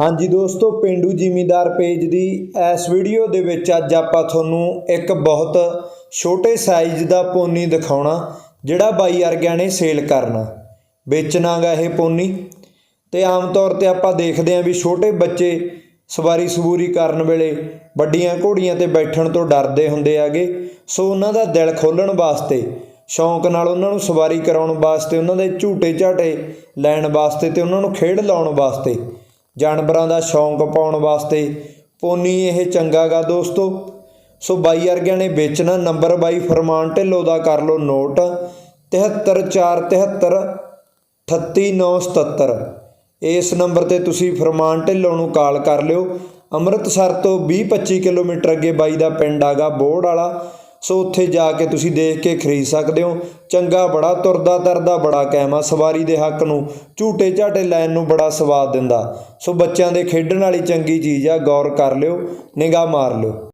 ਹਾਂਜੀ ਦੋਸਤੋ, ਪਿੰਡੂ ਜ਼ਿਮੀਂਦਾਰ ਪੇਜ ਦੀ ਇਸ ਵੀਡੀਓ ਦੇ ਵਿੱਚ ਅੱਜ ਆਪਾਂ ਤੁਹਾਨੂੰ ਇੱਕ ਬਹੁਤ ਛੋਟੇ ਸਾਈਜ਼ ਦਾ ਪੋਨੀ ਦਿਖਾਉਣਾ, ਜਿਹੜਾ ਬਾਈ ਵਰਗਿਆਂ ਨੇ ਸੇਲ ਕਰਨਾ। ਵੇਚਣਾਗਾ ਇਹ ਪੋਨੀ। ਤੇ ਆਮ ਤੌਰ ਤੇ ਆਪਾਂ ਦੇਖਦੇ ਆਂ ਵੀ ਛੋਟੇ ਬੱਚੇ ਸਵਾਰੀ ਸਬੂਰੀ ਕਰਨ ਵੇਲੇ ਵੱਡੀਆਂ ਘੋੜੀਆਂ ਤੇ ਬੈਠਣ ਤੋਂ ਡਰਦੇ ਹੁੰਦੇ ਆਗੇ ਸੋ ਉਹਨਾਂ ਦਾ ਦਿਲ ਖੋਲਣ ਵਾਸਤੇ, ਸ਼ੌਂਕ ਨਾਲ ਉਹਨਾਂ ਨੂੰ ਸਵਾਰੀ ਕਰਾਉਣ ਵਾਸਤੇ, ਉਹਨਾਂ ਦੇ ਝੂਟੇ ਝਾਟੇ ਲੈਣ ਵਾਸਤੇ ਤੇ ਉਹਨਾਂ ਨੂੰ ਖੇਡ ਲਾਉਣ ਵਾਸਤੇ ਜਾਨਵਰਾਂ ਦਾ ਸ਼ੌਂਕ ਪਾਉਣ ਵਾਸਤੇ। ਪੋਨੀ ਇਹ ਚੰਗਾਗਾ ਦੋਸਤੋ। ਸੋ ਬਾਈ ਵਰਗਿਆਂ ਨੇ ਵੇਚਣਾ ਨੰਬਰ ਬਾਈ ਫਰਮਾਨ ਢਿੱਲੋਂ ਦਾ ਕਰ ਲਓ ਨੋਟ। 73473 38977 ਇਸ ਨੰਬਰ ਤੇ ਤੁਸੀਂ ਫਰਮਾਨ ਢਿੱਲੋਂ ਨੂੰ ਕਾਲ ਕਰ ਲਿਓ। ਅੰਮ੍ਰਿਤਸਰ ਤੋਂ 20-25 ਕਿਲੋਮੀਟਰ ਅੱਗੇ ਬਾਈ ਦਾ ਪਿੰਡ ਆਗਾ ਬੋੜ ਵਾਲਾ। ਸੋ ਉੱਥੇ ਜਾ ਕੇ ਤੁਸੀਂ ਦੇਖ ਕੇ ਖਰੀਦ ਸਕਦੇ ਹੋ। ਚੰਗਾ ਬੜਾ, ਤੁਰਦਾ ਤਰਦਾ ਬੜਾ ਕੈਮਾ ਸਵਾਰੀ ਦੇ ਹੱਕ ਨੂੰ, ਝੂਟੇ ਝਾਟੇ ਲੈਣ ਨੂੰ ਬੜਾ ਸਵਾਦ ਦਿੰਦਾ। ਸੋ ਬੱਚਿਆਂ ਦੇ ਖੇਡਣ ਵਾਲੀ ਚੰਗੀ ਚੀਜ਼ ਆ, ਗੌਰ ਕਰ ਲਿਓ, ਨਿਗਾਹ ਮਾਰ ਲਿਓ।